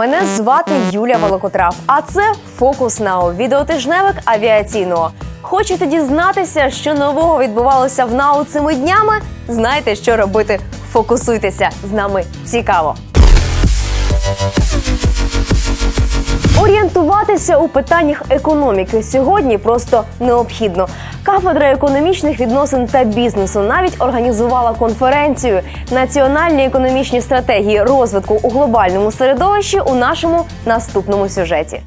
Мене звати Юля Волокотрав. А це фокус НАУ, відеотижневик авіаційного. Хочете дізнатися, що нового відбувалося в НАУ цими днями? Знаєте, що робити? Фокусуйтеся з нами цікаво. Орієнтуватися у питаннях економіки сьогодні просто необхідно. Кафедра економічних відносин та бізнесу навіть організувала конференцію Національні економічні стратегії розвитку у глобальному середовищі у нашому наступному сюжеті.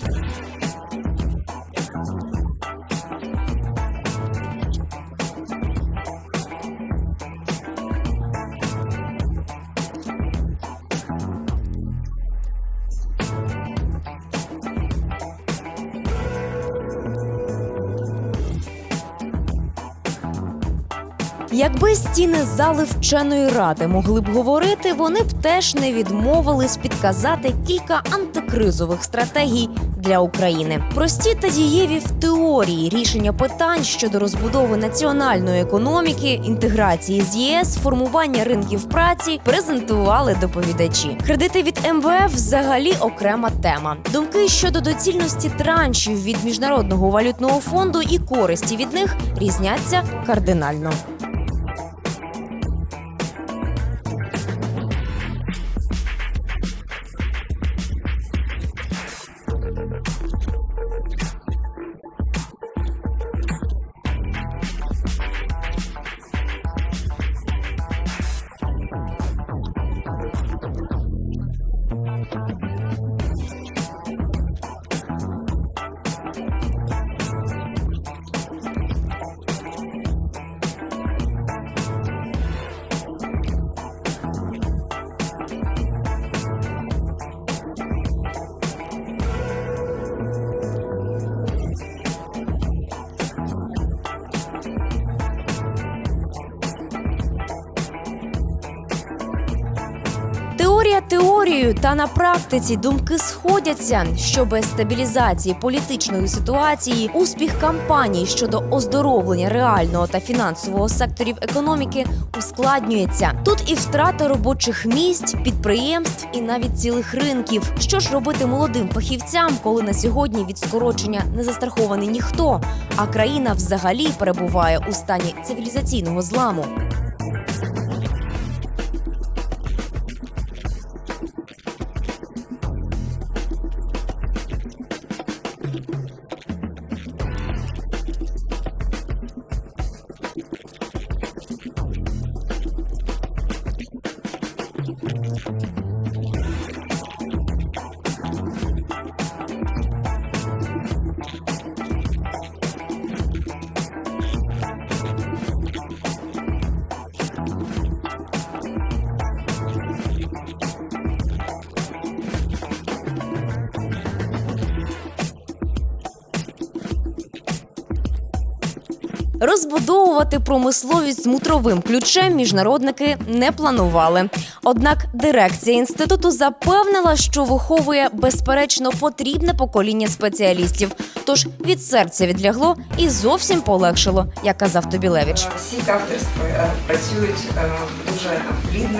Якби стіни зали вченої ради могли б говорити, вони б теж не відмовились підказати кілька антикризових стратегій для України. Прості та дієві в теорії рішення питань щодо розбудови національної економіки, інтеграції з ЄС, формування ринків праці презентували доповідачі. Кредити від МВФ взагалі окрема тема. Думки щодо доцільності траншів від міжнародного валютного фонду і користі від них різняться кардинально. Теорією, та на практиці думки сходяться, що без стабілізації політичної ситуації успіх кампаній щодо оздоровлення реального та фінансового секторів економіки ускладнюється. Тут і втрата робочих місць, підприємств і навіть цілих ринків. Що ж робити молодим фахівцям, коли на сьогодні від скорочення не застрахований ніхто, а країна взагалі перебуває у стані цивілізаційного зламу. Thank you. Розбудовувати промисловість з мутровим ключем міжнародники не планували. Однак дирекція інституту запевнила, що виховує безперечно потрібне покоління спеціалістів. Тож від серця відлягло і зовсім полегшило, як казав Тобілевич. Всі кафедри працюють е, дуже плідно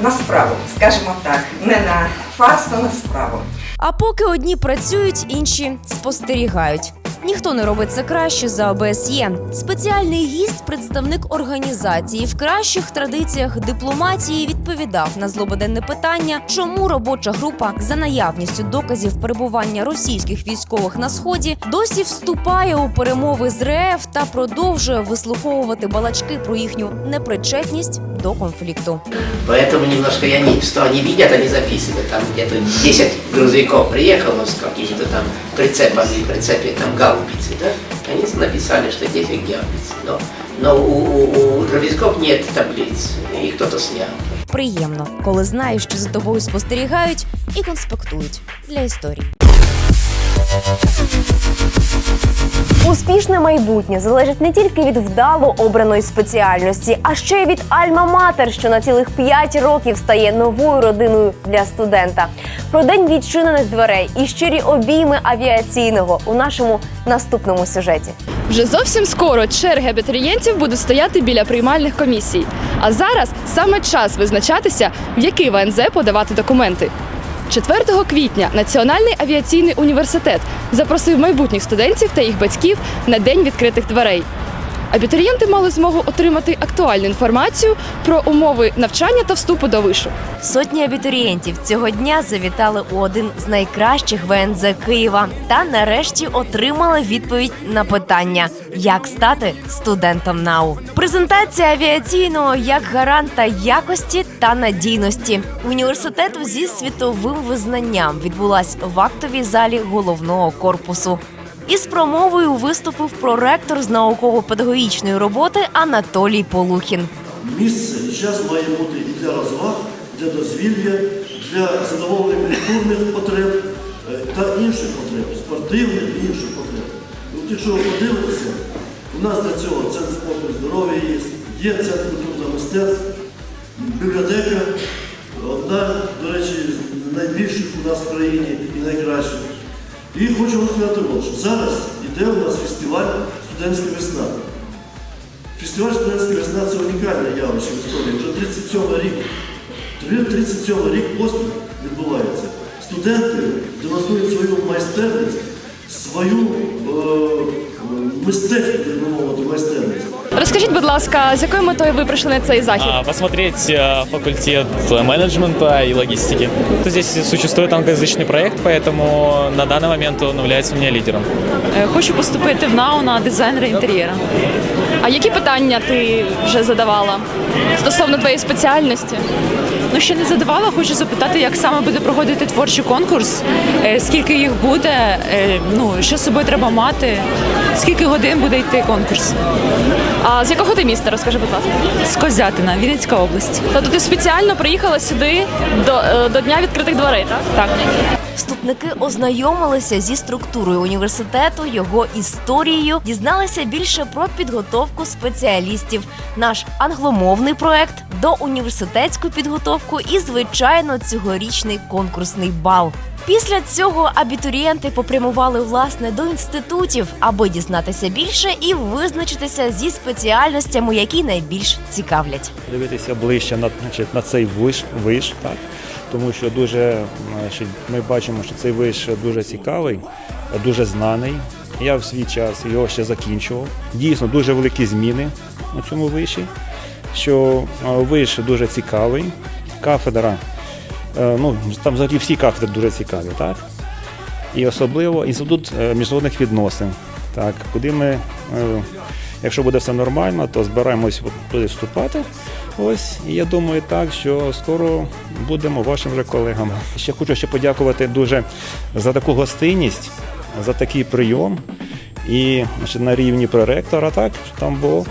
і на справу, скажімо так, не на фарс, а на справу. А поки одні працюють, інші спостерігають. Ніхто не робить це краще за ОБСЄ. Спеціальний гість, представник організації в кращих традиціях дипломатії, відповідав на злободенне питання, чому робоча група за наявністю доказів перебування російських військових на сході досі вступає у перемови з РФ та продовжує вислуховувати балачки про їхню непричетність до конфлікту. Поэтому немножко я не, что они видят, они записывают. Там где-то 10 грузовиков приехало с какими-то там прицепами, прицепе там гаубицы, да? Они написали, что 10 гаубиц. Но, но у, у, у дровизков нет таблиц, и кто-то снял. Приємно, коли знаєш, що за тобою спостерігають і конспектують для історії. Успішне майбутнє залежить не тільки від вдало обраної спеціальності, а ще й від Альма-Матер, що на цілих 5 років стає новою родиною для студента. Про день відчинених дверей і щирі обійми авіаційного у нашому наступному сюжеті. Вже зовсім скоро черги абітурієнтів будуть стояти біля приймальних комісій. А зараз саме час визначатися, в який ВНЗ подавати документи. 4 квітня Національний авіаційний університет запросив майбутніх студентів та їх батьків на день відкритих дверей. Абітурієнти мали змогу отримати актуальну інформацію про умови навчання та вступу до вишу. Сотні абітурієнтів цього дня завітали у один з найкращих ВНЗ Києва та нарешті отримали відповідь на питання, як стати студентом НАУ. Презентація авіаційного як гаранта якості та надійності університету зі світовим визнанням відбулась в актовій залі головного корпусу. Із промовою виступив проректор з науково-педагогічної роботи Анатолій Полухін. Місце час має бути і для розваг, для дозвілля, для задоволення культурних потреб е, та інших потреб, спортивних і інших потреб. От якщо ви подивитеся, у нас для цього центр спорту здоров'я є, є центр культури та мистецтв, бібліотека, одна, до речі, найбільших у нас в країні і найкращих. І хочу вам сказати, що зараз йде у нас фестиваль студентська весна. Фестиваль студентська весна це унікальне явище в історії. Вже 37 рік. Вже 37 рік поспіль відбувається. Студенти демонструють свою майстерність, свою е, мистецьку, так мовити, майстерність. Розкажіть, будь ласка, з якою метою ви прийшли на цей захід? А, посмотреть э, факультет менеджмента и логистики. Здесь существует англоязычный проект, поэтому на данный момент он является у меня лидером. Е, Хочу поступити в НАУ на дизайнера інтер'єра. А які питання ти вже задавала стосовно твоєї спеціальності? Ну ще не задавала, хочу запитати, як саме буде проходити творчий конкурс, е, скільки їх буде, е, ну що з собою треба мати, скільки годин буде йти конкурс. А з якого ти міста? Розкажи, будь ласка. З Козятина, Вінницька область. Тобто ти спеціально приїхала сюди до, е, до дня відкритих дверей, так? Так. Вступники ознайомилися зі структурою університету, його історією, дізналися більше про підготовку спеціалістів, наш англомовний проект, до університетську підготовку і, звичайно, цьогорічний конкурсний бал. Після цього абітурієнти попрямували власне до інститутів, аби дізнатися більше і визначитися зі спеціальностями, які найбільш цікавлять. дивитися ближче на, значить, на цей виш, виш так? Тому що дуже, ми бачимо, що цей виш дуже цікавий, дуже знаний. Я в свій час його ще закінчував. Дійсно, дуже великі зміни на цьому виші, що е, виш дуже цікавий, кафедра, е, ну, там взагалі всі кафедри дуже цікаві, так? І особливо інститут е, міжнародних відносин, так, куди ми, якщо буде все нормально, то збираємось туди вступати. Ось, і я думаю так, що скоро будемо вашим вже колегами. Ще хочу ще подякувати дуже за таку гостинність, за такий прийом. І значить, на рівні проректора, так, що там було.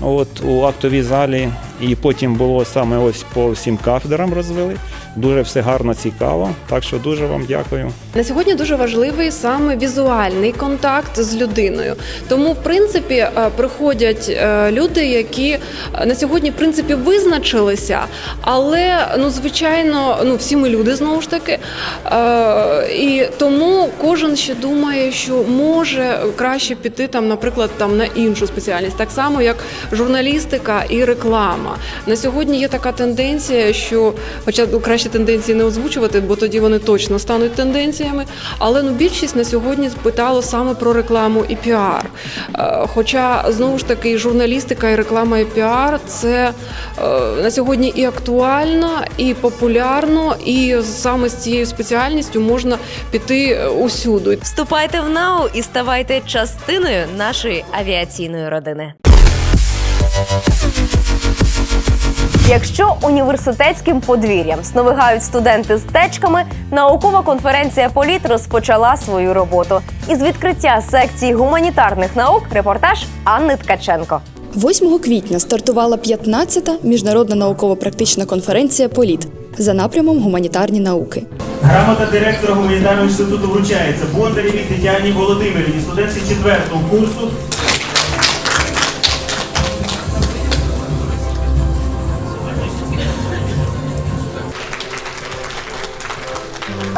От у актовій залі, і потім було саме ось по всім кафедрам розвели. Дуже все гарно, цікаво. Так що дуже вам дякую. На сьогодні дуже важливий саме візуальний контакт з людиною. Тому, в принципі, е, приходять е, люди, які е, на сьогодні в принципі визначилися, але ну звичайно, ну всі ми люди знову ж таки. І тому кожен ще думає, що може краще піти там, наприклад, там на іншу спеціальність, так само як журналістика і реклама. На сьогодні є така тенденція, що, хоча ну, краще тенденції не озвучувати, бо тоді вони точно стануть тенденціями. Але ну більшість на сьогодні питало саме про рекламу і піар. Е, Хоча знову ж таки журналістика, і реклама і піар це е, на сьогодні і актуально, і популярно, і саме з цією спеціальністю можна піти е, усюди. Вступайте в НАУ і ставайте частиною нашої авіаційної родини. Якщо університетським подвір'ям сновигають студенти з течками, наукова конференція Політ розпочала свою роботу. Із відкриття секції гуманітарних наук репортаж Анни Ткаченко. 8 квітня стартувала 15-та міжнародна науково-практична конференція Політ. за напрямом гуманітарні науки. Грамота директора гуманітарного інституту вручається Бондареві Тетяні Володимирівні, студентці четвертого курсу.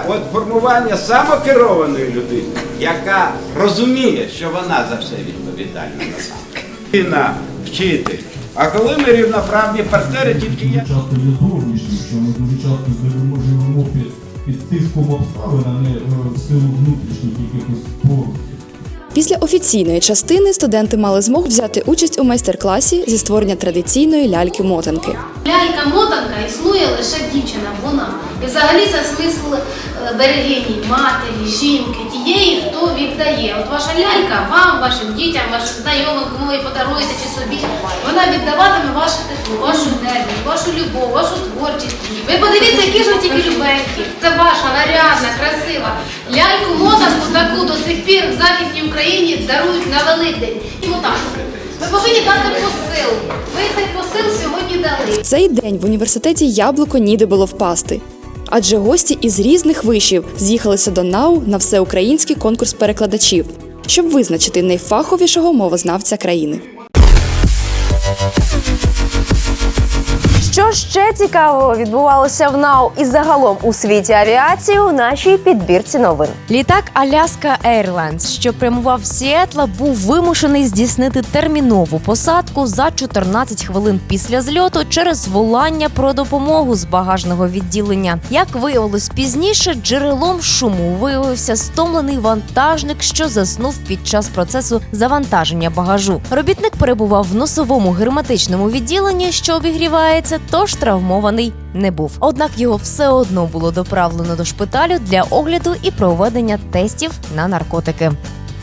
От формування самокерованої людини, яка розуміє, що вона за все відповідальна насамперед. Вчитель. А коли ми рівноправні партнери, тільки я. часто є зовнішні, що ми дуже часто живемо під, під тиском обставин, а не е, в силу внутрішніх якихось порухів. Після офіційної частини студенти мали змогу взяти участь у майстер-класі зі створення традиційної ляльки-мотанки. Лялька-мотанка існує лише дівчина, вона. І взагалі це смисл е, берегині, матері, жінки, тієї, хто віддає. От ваша лялька вам, вашим дітям, вашим знайомим, кому ви подаруєте чи собі, вона віддаватиме ваше тепло, вашу енергію, вашу любов, вашу творчість. Ви подивіться, які ж ви тільки любенькі. Це ваша нарядна, красива. Ляльку-мотанку таку до сих пір Західній Україні дарують на Великдень. І отак. Ви повинні дати посил. Ви цей посил сьогодні дали. В цей день в університеті Яблуко ніде було впасти. Адже гості із різних вишів з'їхалися до НАУ на всеукраїнський конкурс перекладачів, щоб визначити найфаховішого мовознавця країни. Що ще цікавого відбувалося в НАУ і загалом у світі авіації у нашій підбірці новин. Літак Alaska Airlines, що прямував Сіетла, був вимушений здійснити термінову посадку за 14 хвилин після зльоту через волання про допомогу з багажного відділення. Як виявилось пізніше, джерелом шуму виявився стомлений вантажник, що заснув під час процесу завантаження багажу. Робітник перебував в носовому герметичному відділенні, що обігрівається, тож травмований не був. Однак його все одно було доправлено до шпиталю для огляду і проведення тестів на наркотики.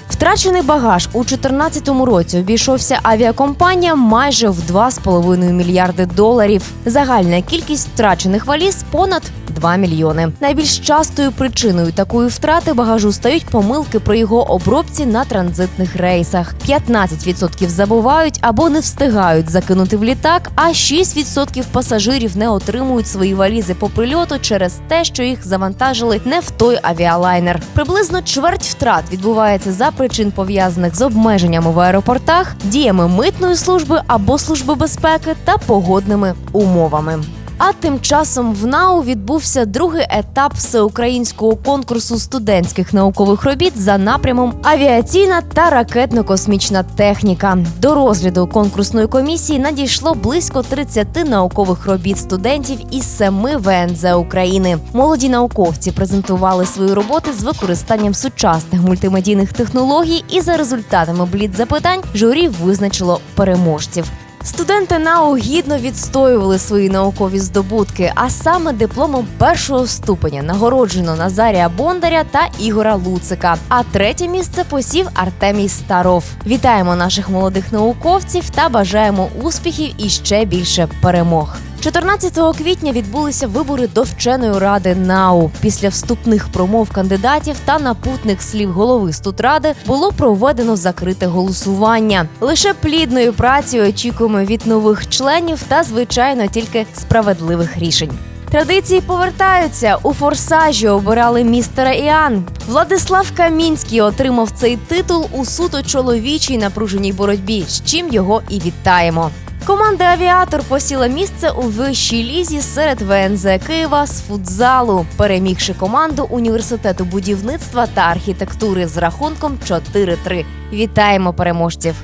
Втрачений багаж у 2014 році обійшовся авіакомпаніям майже в 2,5 мільярди доларів. Загальна кількість втрачених валіз понад 2 мільйони. Найбільш частою причиною такої втрати багажу стають помилки при його обробці на транзитних рейсах. 15% забувають або не встигають закинути в літак, а 6% пасажирів не отримують свої валізи по прильоту через те, що їх завантажили не в той авіалайнер. Приблизно чверть втрат відбувається за причин пов'язаних з обмеженнями в аеропортах, діями митної служби або служби безпеки та погодними умовами. А тим часом в НАУ відбувся другий етап всеукраїнського конкурсу студентських наукових робіт за напрямом авіаційна та ракетно-космічна техніка. До розгляду конкурсної комісії надійшло близько 30 наукових робіт студентів із семи ВНЗ України. Молоді науковці презентували свої роботи з використанням сучасних мультимедійних технологій, і за результатами бліт запитань журі визначило переможців. Студенти НАУ гідно відстоювали свої наукові здобутки, а саме дипломом першого ступеня нагороджено Назарія Бондаря та Ігора Луцика. А третє місце посів Артемій Старов. Вітаємо наших молодих науковців та бажаємо успіхів і ще більше перемог. 14 квітня відбулися вибори до вченої ради НАУ. Після вступних промов кандидатів та напутних слів голови студради було проведено закрите голосування. Лише плідною працею очікуємо від нових членів та, звичайно, тільки справедливих рішень. Традиції повертаються у форсажі. Обирали містера Іан. Владислав Камінський отримав цей титул у суто чоловічій напруженій боротьбі, з чим його і вітаємо. Команда Авіатор посіла місце у вищій лізі серед ВНЗ Києва з футзалу, перемігши команду університету будівництва та архітектури з рахунком 4-3. Вітаємо переможців!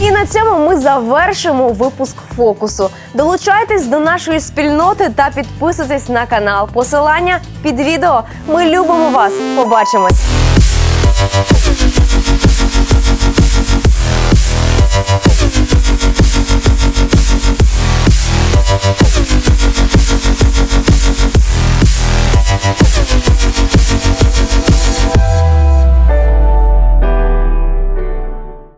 І на цьому ми завершимо випуск фокусу. Долучайтесь до нашої спільноти та підписуйтесь на канал. Посилання під відео. Ми любимо вас. Побачимось.